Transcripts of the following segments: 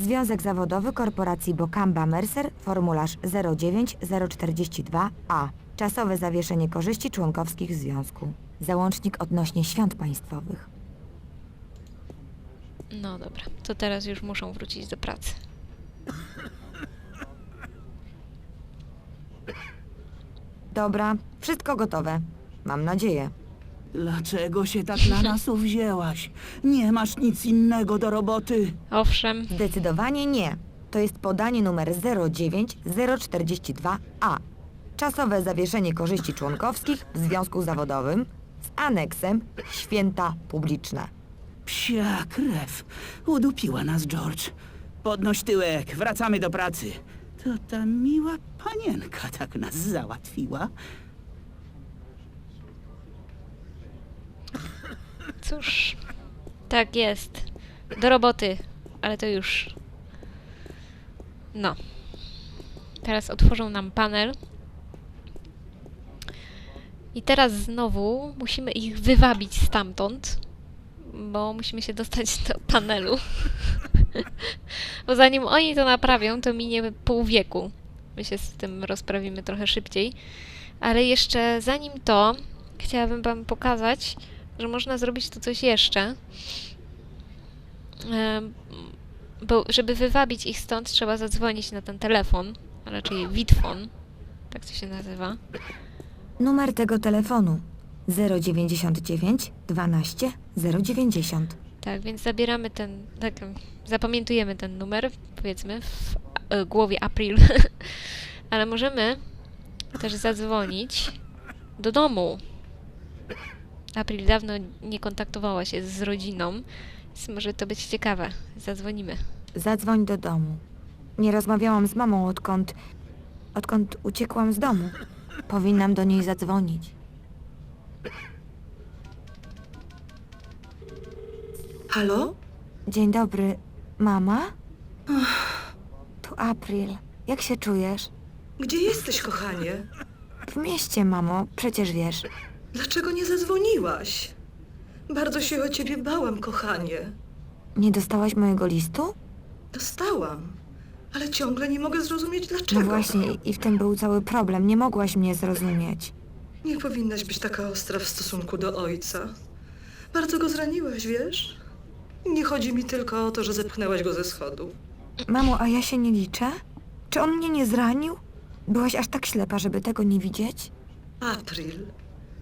Związek Zawodowy Korporacji Bokamba Mercer, formularz 09042A. Czasowe zawieszenie korzyści członkowskich związku. Załącznik odnośnie świąt państwowych. No dobra, to teraz już muszą wrócić do pracy. Dobra, wszystko gotowe. Mam nadzieję. Dlaczego się tak na nas uwzięłaś? Nie masz nic innego do roboty. Owszem, Zdecydowanie nie. To jest podanie numer 09042A. Czasowe zawieszenie korzyści członkowskich w związku zawodowym z aneksem święta publiczne. Psia krew. Udupiła nas George. Podnoś tyłek, wracamy do pracy. To ta miła panienka tak nas załatwiła. Cóż, tak jest. Do roboty, ale to już. No. Teraz otworzą nam panel. I teraz znowu musimy ich wywabić stamtąd, bo musimy się dostać do panelu. bo zanim oni to naprawią, to minie pół wieku. My się z tym rozprawimy trochę szybciej. Ale jeszcze zanim to, chciałabym Wam pokazać, że można zrobić tu coś jeszcze. Bo żeby wywabić ich stąd, trzeba zadzwonić na ten telefon, a raczej Witfon, tak to się nazywa. Numer tego telefonu 099 12 090. Tak, więc zabieramy ten, tak, em, zapamiętujemy ten numer, powiedzmy, w e, głowie April, ale możemy też zadzwonić do domu. April dawno nie kontaktowała się z rodziną, więc może to być ciekawe. Zadzwonimy. Zadzwoń do domu. Nie rozmawiałam z mamą odkąd. odkąd uciekłam z domu. Powinnam do niej zadzwonić. Halo? Dzień dobry, mama? Tu April. Jak się czujesz? Gdzie jesteś, kochanie? W mieście, mamo, przecież wiesz. Dlaczego nie zadzwoniłaś? Bardzo się o ciebie bałam, kochanie. Nie dostałaś mojego listu? Dostałam, ale ciągle nie mogę zrozumieć dlaczego. No właśnie, i w tym był cały problem. Nie mogłaś mnie zrozumieć. Nie powinnaś być taka ostra w stosunku do ojca. Bardzo go zraniłaś, wiesz? Nie chodzi mi tylko o to, że zepchnęłaś go ze schodu. Mamo, a ja się nie liczę? Czy on mnie nie zranił? Byłaś aż tak ślepa, żeby tego nie widzieć? April,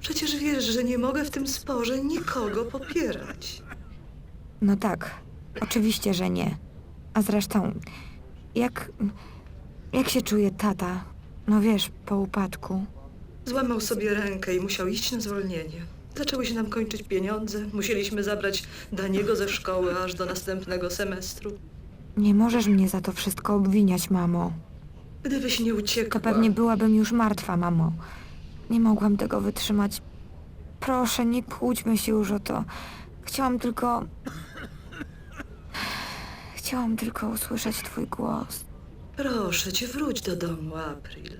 przecież wiesz, że nie mogę w tym sporze nikogo popierać. No tak, oczywiście, że nie. A zresztą, jak. jak się czuje tata? No wiesz, po upadku. Złamał sobie rękę i musiał iść na zwolnienie. Zaczęły się nam kończyć pieniądze. Musieliśmy zabrać Daniego ze szkoły aż do następnego semestru. Nie możesz mnie za to wszystko obwiniać, mamo. Gdybyś nie uciekła... To pewnie byłabym już martwa, mamo. Nie mogłam tego wytrzymać. Proszę, nie kłóćmy się już o to. Chciałam tylko. Chciałam tylko usłyszeć twój głos. Proszę cię, wróć do domu, April.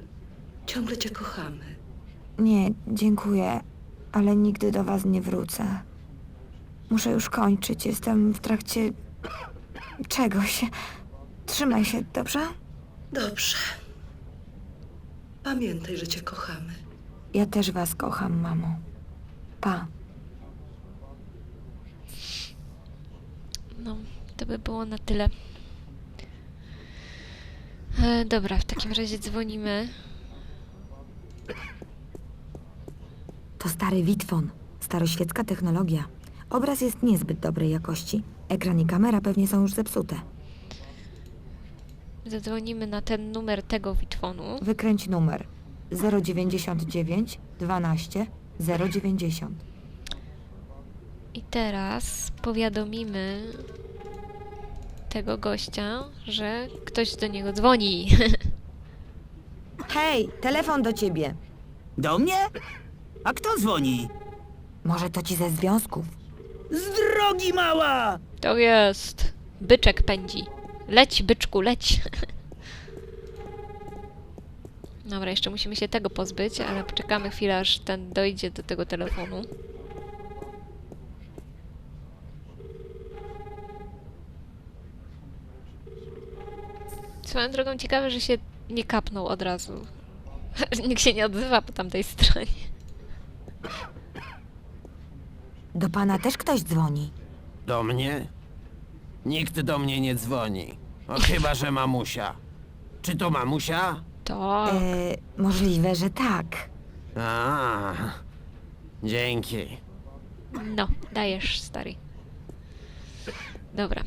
Ciągle cię kochamy. Nie, dziękuję, ale nigdy do was nie wrócę. Muszę już kończyć. Jestem w trakcie czegoś. Trzymaj się, dobrze? Dobrze. Pamiętaj, że cię kochamy. Ja też was kocham, mamo. Pa. No, to by było na tyle. E, dobra, w takim razie dzwonimy. To stary Witfon. Staroświecka technologia. Obraz jest niezbyt dobrej jakości. Ekran i kamera pewnie są już zepsute. Zadzwonimy na ten numer tego Witfonu. Wykręć numer 099 12 090. I teraz powiadomimy tego gościa, że ktoś do niego dzwoni. Hej, telefon do ciebie. Do mnie? A kto dzwoni? Może to ci ze związków. Z drogi mała! To jest. Byczek pędzi. Leć, byczku, leć. Dobra, jeszcze musimy się tego pozbyć, ale poczekamy chwilę, aż ten dojdzie do tego telefonu. Swoją drogą ciekawe, że się nie kapnął od razu. Nikt się nie odzywa po tamtej stronie. Do pana też ktoś dzwoni. Do mnie? Nikt do mnie nie dzwoni. O, chyba, że mamusia. Czy to mamusia? To... E, możliwe, że tak. A, dzięki. No, dajesz, stary. Dobra.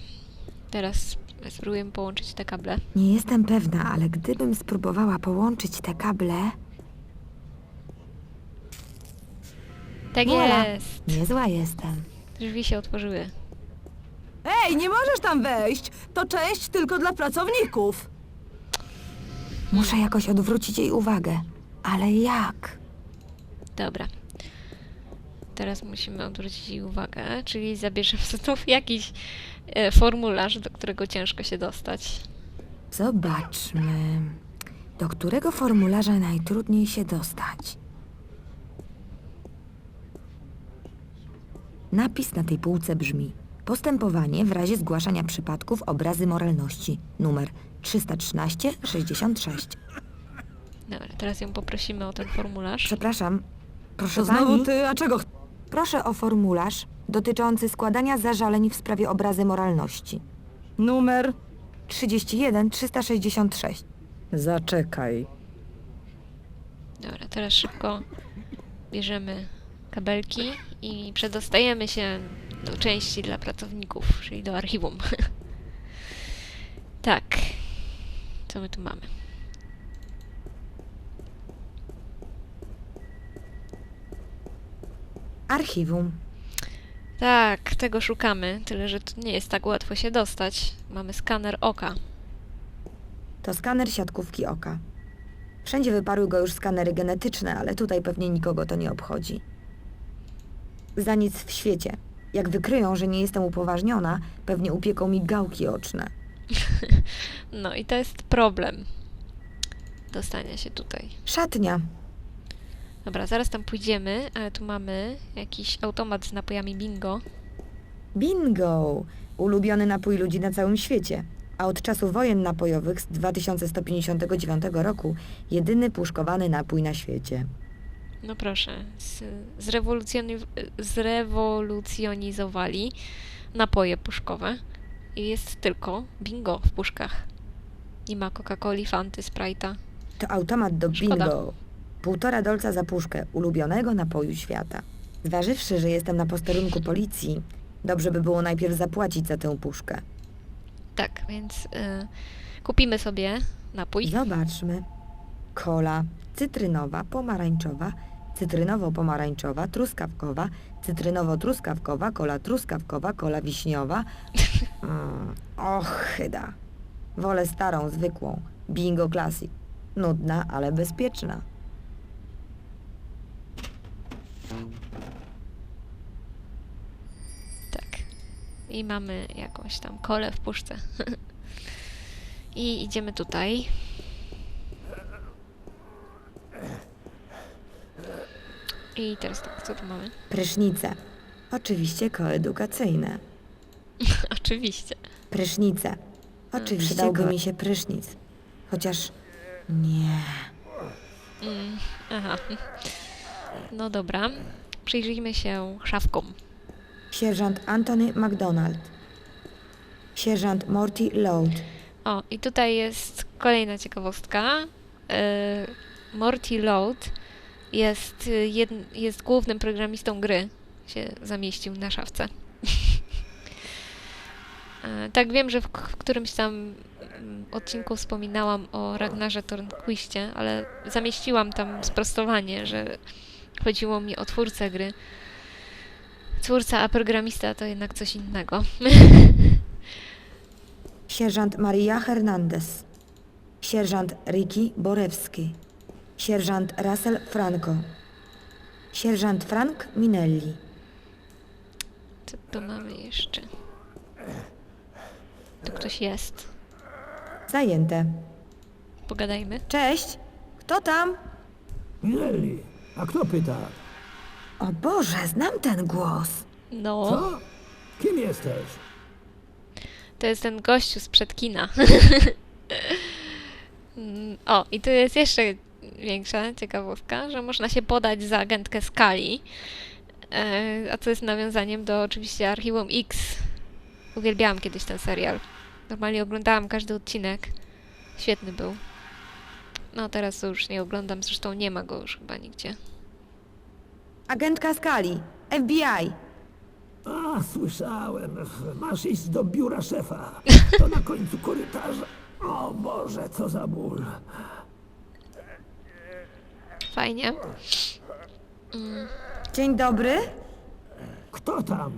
Teraz spróbujemy połączyć te kable. Nie jestem pewna, ale gdybym spróbowała połączyć te kable, Tak Wola. jest! niezła jestem. Drzwi się otworzyły. Ej, nie możesz tam wejść! To część tylko dla pracowników. Muszę jakoś odwrócić jej uwagę. Ale jak? Dobra. Teraz musimy odwrócić jej uwagę, czyli zabierzemy znów jakiś e, formularz, do którego ciężko się dostać. Zobaczmy. Do którego formularza najtrudniej się dostać? Napis na tej półce brzmi: Postępowanie w razie zgłaszania przypadków obrazy moralności. Numer 313-66. Dobra, teraz ją poprosimy o ten formularz. Przepraszam. Proszę To znowu pani, ty, a czego ch- proszę o formularz dotyczący składania zażaleń w sprawie obrazy moralności. Numer? 31-366. Zaczekaj. Dobra, teraz szybko bierzemy kabelki i przedostajemy się do części dla pracowników, czyli do archiwum. tak. Co my tu mamy? Archiwum. Tak, tego szukamy, tyle że tu nie jest tak łatwo się dostać. Mamy skaner oka. To skaner siatkówki oka. Wszędzie wyparły go już skanery genetyczne, ale tutaj pewnie nikogo to nie obchodzi. Za nic w świecie. Jak wykryją, że nie jestem upoważniona, pewnie upieką mi gałki oczne. No i to jest problem. Dostania się tutaj. Szatnia. Dobra, zaraz tam pójdziemy, ale tu mamy jakiś automat z napojami bingo. Bingo! Ulubiony napój ludzi na całym świecie. A od czasu wojen napojowych z 2159 roku jedyny puszkowany napój na świecie. No proszę, z, zrewolucjoni- zrewolucjonizowali napoje puszkowe i jest tylko bingo w puszkach. Nie ma Coca-Coli, Fanty, Sprite'a. To automat do Szkoda. bingo. Półtora dolca za puszkę ulubionego napoju świata. Zważywszy, że jestem na posterunku policji, dobrze by było najpierw zapłacić za tę puszkę. Tak, więc y, kupimy sobie napój. Zobaczmy. Kola cytrynowa, pomarańczowa, cytrynowo-pomarańczowa, truskawkowa, cytrynowo-truskawkowa, kola truskawkowa, kola wiśniowa. Mm, och. Wolę starą, zwykłą. Bingo Classic. Nudna, ale bezpieczna. Tak. I mamy jakąś tam kolę w puszce. I idziemy tutaj. I teraz tak, co tu mamy? Prysznice. Oczywiście koedukacyjne. Oczywiście. Prysznice. Oczywiście przydałby mi się prysznic. Chociaż nie. Mm, aha. No dobra. Przyjrzyjmy się szafkom. Sierżant Anthony MacDonald. Sierżant Morty Load. O, i tutaj jest kolejna ciekawostka. E, Morty Load jest, y, jedn, jest głównym programistą gry. Się zamieścił na szafce. Tak, wiem, że w, w którymś tam mm, odcinku wspominałam o Ragnarze Tornquistie, ale zamieściłam tam sprostowanie, że chodziło mi o twórcę gry. Twórca, a programista to jednak coś innego. Sierżant Maria Hernandez. Sierżant Ricky Borewski. Sierżant Russell Franco. Sierżant Frank Minelli. Co tu mamy jeszcze? Tu ktoś jest. Zajęte. Pogadajmy. Cześć! Kto tam? Minelli, a kto pyta? O Boże, znam ten głos. No, Co? Kim jesteś? to jest ten gościu sprzed kina. Mm, O, i tu jest jeszcze większa ciekawostka, że można się podać za agentkę Skali, e, a co jest nawiązaniem do oczywiście Archiwum X. Uwielbiałam kiedyś ten serial. Normalnie oglądałam każdy odcinek. Świetny był. No teraz już nie oglądam, zresztą nie ma go już chyba nigdzie. Agentka Skali, FBI. A, słyszałem. Masz iść do biura szefa. To na końcu korytarza. O Boże, co za ból. Fajnie. Dzień dobry. Kto tam?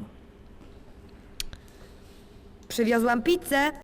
Przywiozłam pizzę.